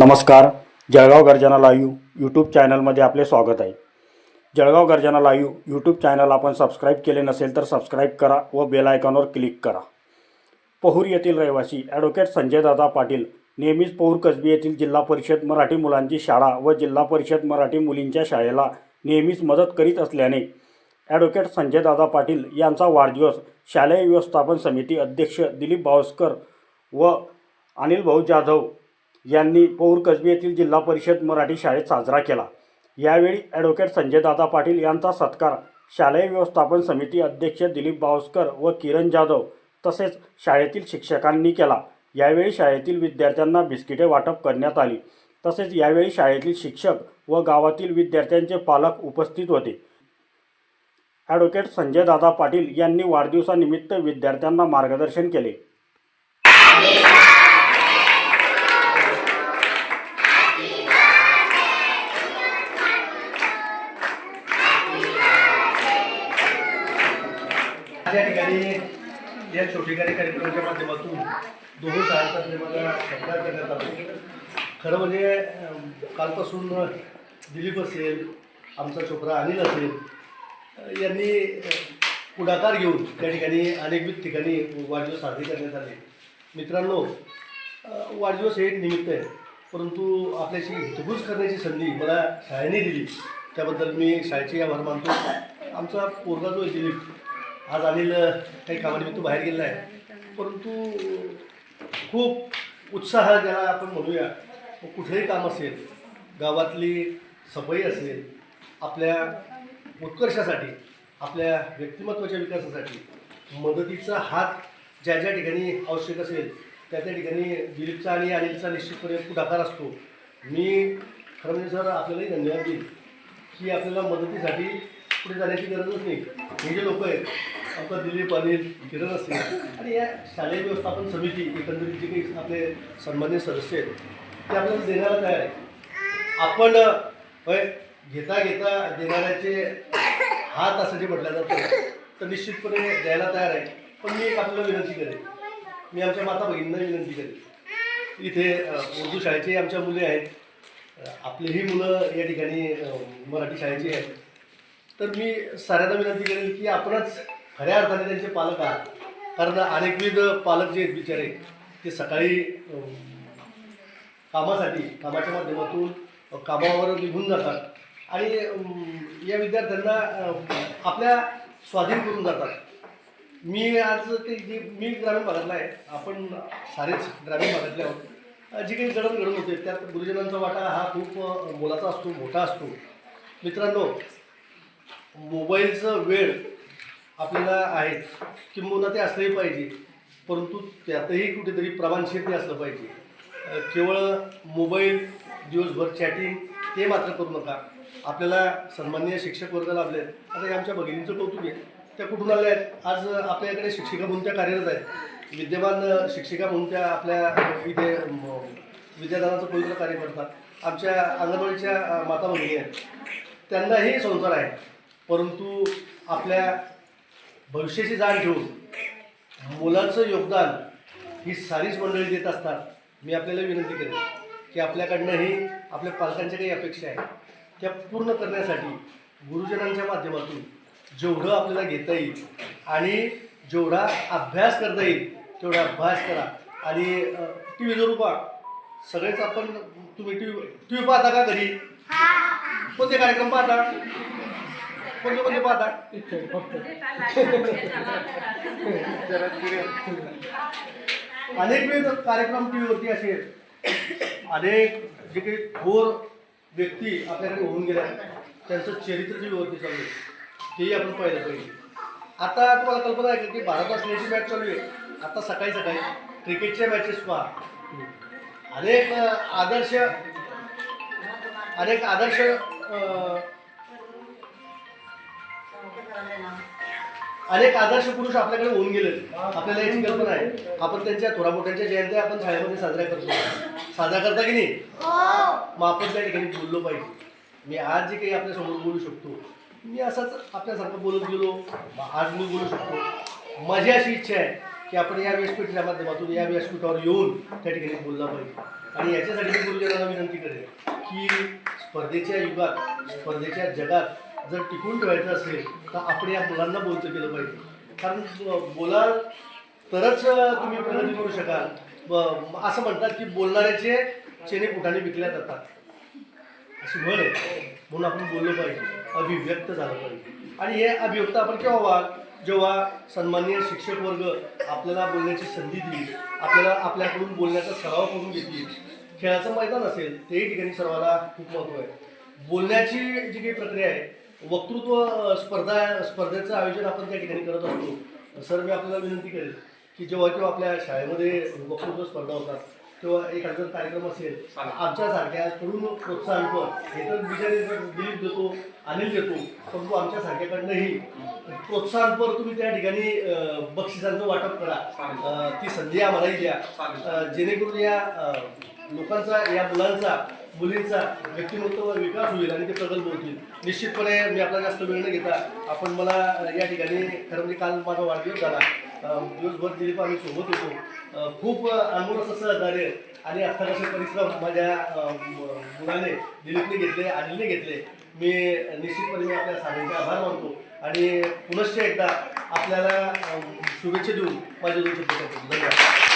नमस्कार Jalgaon Garjana live YouTube चॅनलमध्ये आपले स्वागत आहे. Jalgaon Garjana live YouTube channel आपण सबस्क्राईब केले नसेल तर सबस्क्राईब करा व बेल आयकॉनवर क्लिक करा. पहूर येथील रहिवासी ॲडव्होकेट संजयदादा पाटील नेहमीच पहूर कसबी येथील जिल्हा परिषद मराठी मुलांची शाळा व जिल्हा परिषद मराठी मुलींच्या शाळेला नेहमीच मदत करीत असल्याने ॲडव्होकेट संजयदादा पाटील यांचा वाढदिवस शालेय व्यवस्थापन समिती अध्यक्ष दिलीप बावस्कर व अनिल भाऊ जाधव यांनी पौर कसबी येथील जिल्हा परिषद मराठी शाळेत साजरा केला. यावेळी ॲडव्होकेट संजयदादा पाटील यांचा सत्कार शालेय व्यवस्थापन समिती अध्यक्ष दिलीप बावस्कर व किरण जाधव तसेच शाळेतील शिक्षकांनी केला. यावेळी शाळेतील विद्यार्थ्यांना बिस्किटे वाटप करण्यात आली. तसेच यावेळी शाळेतील शिक्षक व गावातील विद्यार्थ्यांचे पालक उपस्थित होते. ॲडव्होकेट संजयदादा पाटील यांनी वाढदिवसानिमित्त विद्यार्थ्यांना मार्गदर्शन केले. या छोटेकारी कार्यक्रमाच्या माध्यमातून दोन शाळांचा प्रेमाला सत्कार करण्यात आला. खरं म्हणजे कालपासून दिलीप असेल आमचा छोकरा अनिल असेल यांनी पुढाकार घेऊन त्या ठिकाणी अनेकविध ठिकाणी वाढदिवस साजरे करण्यात आले. मित्रांनो वाढदिवस हे एक निमित्त आहे परंतु आपल्याशी हितगुज करण्याची संधी मला शाळेने दिली. त्याबद्दल मी शाळेचे आभार मानतो. आमचा पोरगा जो दिलीप आज अनिल काही कामानिमित्त बाहेर गेलेला आहे. परंतु खूप उत्साह ज्याला आपण म्हणूया कुठलंही काम असेल गावातली सफाई असेल आपल्या उत्कर्षासाठी आपल्या व्यक्तिमत्वाच्या विकासासाठी मदतीचा हात ज्या ज्या ठिकाणी आवश्यक असेल त्या त्या ठिकाणी दिलीपचा आणि अनिलचा निश्चितपणे पुढाकार असतो. मी खरं म्हणजे सर आपल्यालाही धन्यवाद देईल की आपल्याला मदतीसाठी पुढे जाण्याची गरजच नाही. हे जे लोक आहेत आमचा दिलीप आणि किरण असतील. आणि या शालेय व्यवस्थापन समिती एकंदरीत जे काही आपले संबंधित सदस्य आहेत ते आपल्याला देण्याला तयार आहे? आपण घेता घेता देणाऱ्याचे हात असं जे म्हटलं जातं तर निश्चितपणे द्यायला तयार आहे. पण मी एक आपल्याला विनंती करेन. मी आमच्या माता भगिनींना विनंती करेन. इथे उर्दू शाळेचे आमच्या मुले आहेत. आपलीही मुलं या ठिकाणी मराठी शाळेची आहेत. तर मी साऱ्यांना विनंती करेन की आपणच खऱ्या अर्थाने त्यांचे पालक आहात. कारण अनेकविध पालक जे आहेत बिचारे ते सकाळी कामासाठी कामाच्या माध्यमातून कामावर निघून जातात. आणि या विद्यार्थ्यांना आपल्या स्वाधीन करून जातात. मी आज ते जे मी ग्रामीण भागातला आहे. आपण सारेच ग्रामीण भागातले आहोत. जी काही घडण घडून होते त्यात गुरुजनांचा वाटा हा खूप मोलाचा असतो मोठा असतो. मित्रांनो मोबाईलचं वेळ आपल्याला आहे किंबहुना ते असलंही पाहिजे परंतु त्यातही कुठेतरी प्रमाणशीर ते असलं पाहिजे. केवळ मोबाईल दिवसभर चॅटिंग ते मात्र करू नका. आपल्याला सन्माननीय शिक्षक वर्ग लाभले आहेत आता हे आमच्या भगिनींचं कौतुक आहे. त्या कुठून आल्या आहेत? आज आपल्याकडे शिक्षिका म्हणून त्या कार्यरत आहेत. विद्यमान शिक्षिका म्हणून त्या आपल्या इथे विद्यादानाचं पवित्र कार्य करतात. आमच्या अंगणवाडीच्या माता भगिनी आहेत. त्यांनाही संसार आहे. परंतु आपल्या भविष्याची जाण ठेवून मुलाचं योगदान ही सारीच मंडळी देत असतात. मी आपल्याला विनंती करेन की आपल्याकडनंही आपल्या पालकांच्या काही अपेक्षा आहेत त्या पूर्ण करण्यासाठी गुरुजनांच्या माध्यमातून जेवढं आपल्याला घेता येईल आणि जेवढा अभ्यास करता येईल तेवढा अभ्यास करा. आणि टी व्ही जरूर पहा. सगळेच आपण तुम्ही टी व्ही टी व्ही पाहता का घरी? कोणते कार्यक्रम पाहता? कोणते कोणते पाहता अनेक वेळ कार्यक्रम टी व्हीवरती असे अनेक जे काही थोर व्यक्ती आपल्याकडे होऊन गेल्या. त्यांचं चरित्र टी व्हीवरती चालू आहे तेही आपण पाहिलं पाहिजे. आता तुम्हाला कल्पना आहे की भारत ऑस्ट्रेलियाची मॅच चालू आहे आता सकाळी सकाळी क्रिकेटच्या मॅचेस पहा. अनेक आदर्श अनेक आदर्श अनेक आदर्श पुरुष आपल्याकडे होऊन गेले आपल्याला याची कल्पना आहे. आपण त्यांच्या थोडा मोठ्यांच्या जयंत्या आपण शाळेमध्ये साजऱ्या करतो. साजरा करता की नाही? मग आपण त्या ठिकाणी बोललो पाहिजे. मी आज जे काही आपल्यासमोर बोलू शकतो मी असंच आपल्यासारखं बोलत गेलो. आज मी बोलू शकतो. माझी अशी इच्छा आहे की आपण या व्यासपीठाच्या माध्यमातून या व्यासपीठावर येऊन त्या ठिकाणी बोलला पाहिजे. आणि याच्यासाठी मी गुरुजनांना विनंती करेन की स्पर्धेच्या युगात स्पर्धेच्या जगात जर टिकून ठेवायचं असेल तर आपण या मुलांना बोलचं केलं पाहिजे. कारण बोला बोलाल तरच तुम्ही प्रगती करू शकाल. असं म्हणतात की बोलणाऱ्याचे चेने पुठाने विकल्या जातात अशी म्हण आहे. म्हणून आपण बोललो पाहिजे. अभिव्यक्त झालं पाहिजे. आणि हे अभिव्यक्त आपण केव्हा व्हाल? जेव्हा सन्माननीय शिक्षक वर्ग आपल्याला बोलण्याची संधी देईल आपल्याला आपल्याकडून बोलण्याचा सराव करून घेतील खेळाचं मैदान असेल तेही ठिकाणी सर्वांना खूप महत्त्व आहे. बोलण्याची जी काही प्रक्रिया आहे वक्तृत्व स्पर्धा स्पर्धेचं आयोजन आपण त्या ठिकाणी करत असतो. सर मी आपल्याला विनंती करेल की जेव्हा जेव्हा आपल्या शाळेमध्ये वक्तृत्व स्पर्धा होतात तेव्हा एखादा कार्यक्रम असेल आमच्यासारख्याकडून प्रोत्साहनपर हे तर बिचारे दिलीप देतो अनिल देतो परंतु आमच्यासारख्याकडनंही प्रोत्साहनपर तुम्ही त्या ठिकाणी बक्षिसांचं वाटप करा. ती संधी आम्हालाही द्या. जेणेकरून या लोकांचा या मुलांचा मुलींचा व्यक्तिमत्व विकास होईल आणि ते प्रगल्भ होतील. निश्चितपणे मी आपला जास्त वेळ न घेता आपण मला या ठिकाणी खरं म्हणजे काल माझा वाढदिवस झाला. दिवसभर दिलीप आम्ही सोबत होतो. खूप अनमोल असं सहकार्य आणि अथक परिश्रम माझ्या मुलाने दिलीपने घेतले अनिलने घेतले. मी निश्चितपणे मी आपल्या साऱ्यांचे आभार मानतो. आणि पुनश्च एकदा आपल्याला शुभेच्छा देऊन माझ्या दोन शब्द धन्यवाद.